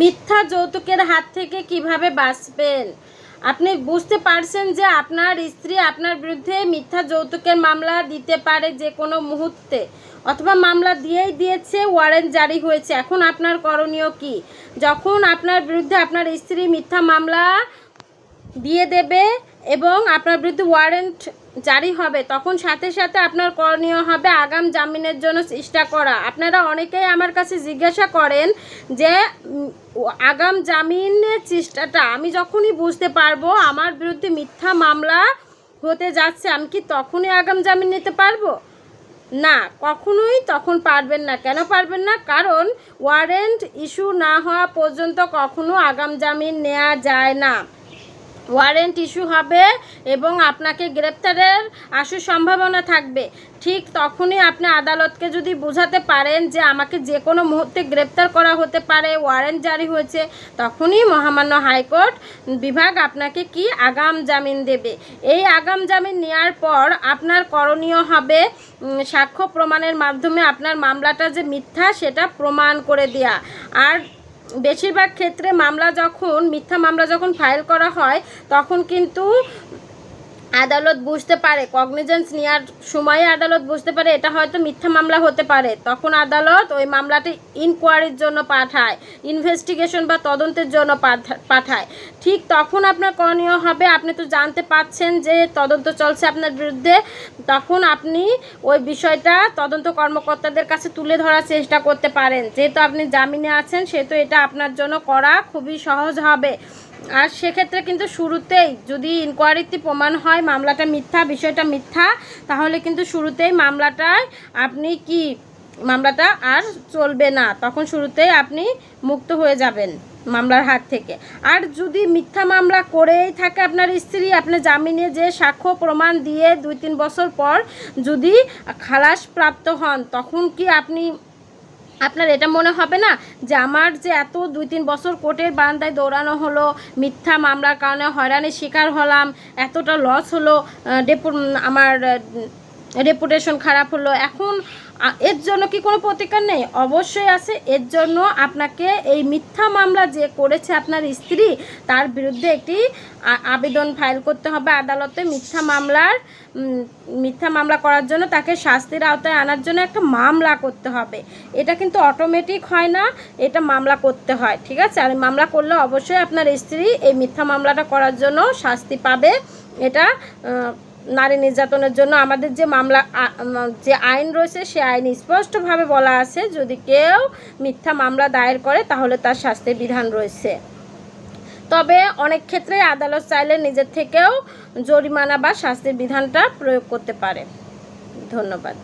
মিথ্যা যৌতুকের হাত থেকে কীভাবে বাঁচবেন? আপনি বুঝতে পারছেন যে আপনার স্ত্রী আপনার বিরুদ্ধে মিথ্যা যৌতুকের মামলা দিতে পারে যে কোনো মুহূর্তে, অথবা মামলা দিয়েই দিয়েছে, ওয়ারেন্ট জারি হয়েছে। এখন আপনার করণীয় কি? যখন আপনার বিরুদ্ধে আপনার স্ত্রী মিথ্যা মামলা দিয়ে দেবে এবং আপনার বিরুদ্ধে ওয়ারেন্ট জারি হবে, তখন সাথে সাথে আপনার করণীয় হবে আগাম জামিনের জন্য চেষ্টা করা। আপনারা অনেকেই আমার কাছে জিজ্ঞাসা করেন যে আগাম জামিনের চেষ্টাটা আমি যখনই বুঝতে পারব আমার বিরুদ্ধে মিথ্যা মামলা হতে যাচ্ছে, আমি কি তখনই আগাম জামিন নিতে পারব? না, কখনোই তখন পারবেন না। কেন পারবেন না? কারণ ওয়ারেন্ট ইস্যু না হওয়া পর্যন্ত কখনো আগাম জামিন নেওয়া যায় না। ওয়ারেন্ট ইস্যু হবে এবং আপনাকে গ্রেপ্তারের আসার সম্ভাবনা থাকবে। ঠিক তখনই আপনি আদালতকে যদি বোঝাতে পারেন যে আমাকে যে কোনো মুহূর্তে গ্রেপ্তার করা হতে পারে ওয়ারেন্ট জারি হয়েছে, তখনই মহামান্য হাইকোর্ট বিভাগ আপনাকে কি আগাম জামিন দেবে? এই আগাম জামিন নেওয়ার পর আপনার করণীয় হবে সাক্ষ্য প্রমাণের মাধ্যমে আপনার মামলাটা যে মিথ্যা সেটা প্রমাণ করে দেয়া। আর বেশিরভাগ ক্ষেত্রে মামলা যখন মিথ্যা মামলা যখন ফাইল করা হয় তখন কিন্তু আদালত বুঝতে পারে কগনিজেন্স নেওয়ার সময়ে আদালত বুঝতে পারে, এটা হয়তো মিথ্যা মামলা হতে পারে। তখন আদালত ওই মামলাটি ইনকোয়ারির জন্য পাঠায় ইনভেস্টিগেশন বা তদন্তের জন্য পাঠা- পাঠায়। ঠিক তখন আপনার করণীয় হবে, আপনি তো জানতে পাচ্ছেন যে তদন্ত চলছে আপনার বিরুদ্ধে, তখন আপনি ওই বিষয়টা তদন্ত কর্মকর্তাদের কাছে তুলে ধরার চেষ্টা করতে পারেন। যেহেতু আপনি জামিনে আছেন, সেহেতু এটা আপনার জন্য করা খুবই সহজ হবে। আর সেক্ষেত্রে কিন্তু শুরুতেই যদি ইনকোয়ারিতে প্রমাণ হয় মামলাটা মিথ্যা, বিষয়টা মিথ্যা, তাহলে কিন্তু শুরুতেই মামলাটায় আপনি কি, মামলাটা আর চলবে না। তখন শুরুতেই আপনি মুক্ত হয়ে যাবেন মামলার হাত থেকে। আর যদি মিথ্যা মামলা করেই থাকে আপনার স্ত্রী, আপনি জামিনে যে সাক্ষ্য প্রমাণ দিয়ে দুই তিন বছর পর যদি খালাস প্রাপ্ত হন, তখন কি আপনি আপনার এটা মনে হবে না যে আমার যে এত দুই তিন বছর কোর্টের বারান্দায় দৌড়ানো হলো, মিথ্যা মামলার কারণে হয়রানির শিকার হলাম, এতটা লস হলো ডেপো আমার রেপুটেশন খারাপ হলো। এখন এর জন্য কি কোনো প্রতিকার নেই? অবশ্যই আছে। এর জন্য আপনাকে এই মিথ্যা মামলা যে করেছে আপনার স্ত্রী, তার বিরুদ্ধে একটি আবেদন ফাইল করতে হবে আদালতে। মিথ্যা মামলার মিথ্যা মামলা করার জন্য তাকে শাস্তির আওতায় আনার জন্য একটা মামলা করতে হবে। এটা কিন্তু অটোমেটিক হয় না, এটা মামলা করতে হয়, ঠিক আছে? আর মামলা করলে অবশ্যই আপনার স্ত্রী এই মিথ্যা মামলাটা করার জন্য শাস্তি পাবে। এটা নারী নির্যাতনের জন্য আমাদের যে মামলা যে আইন রয়েছে, সে আইন স্পষ্টভাবে বলা আছে, যদি কেউ মিথ্যা মামলা দায়ের করে, তাহলে তার শাস্তির বিধান রয়েছে। তবে অনেক ক্ষেত্রে আদালত চাইলে নিজের থেকেও জরিমানা বা শাস্তির বিধানটা প্রয়োগ করতে পারে। ধন্যবাদ।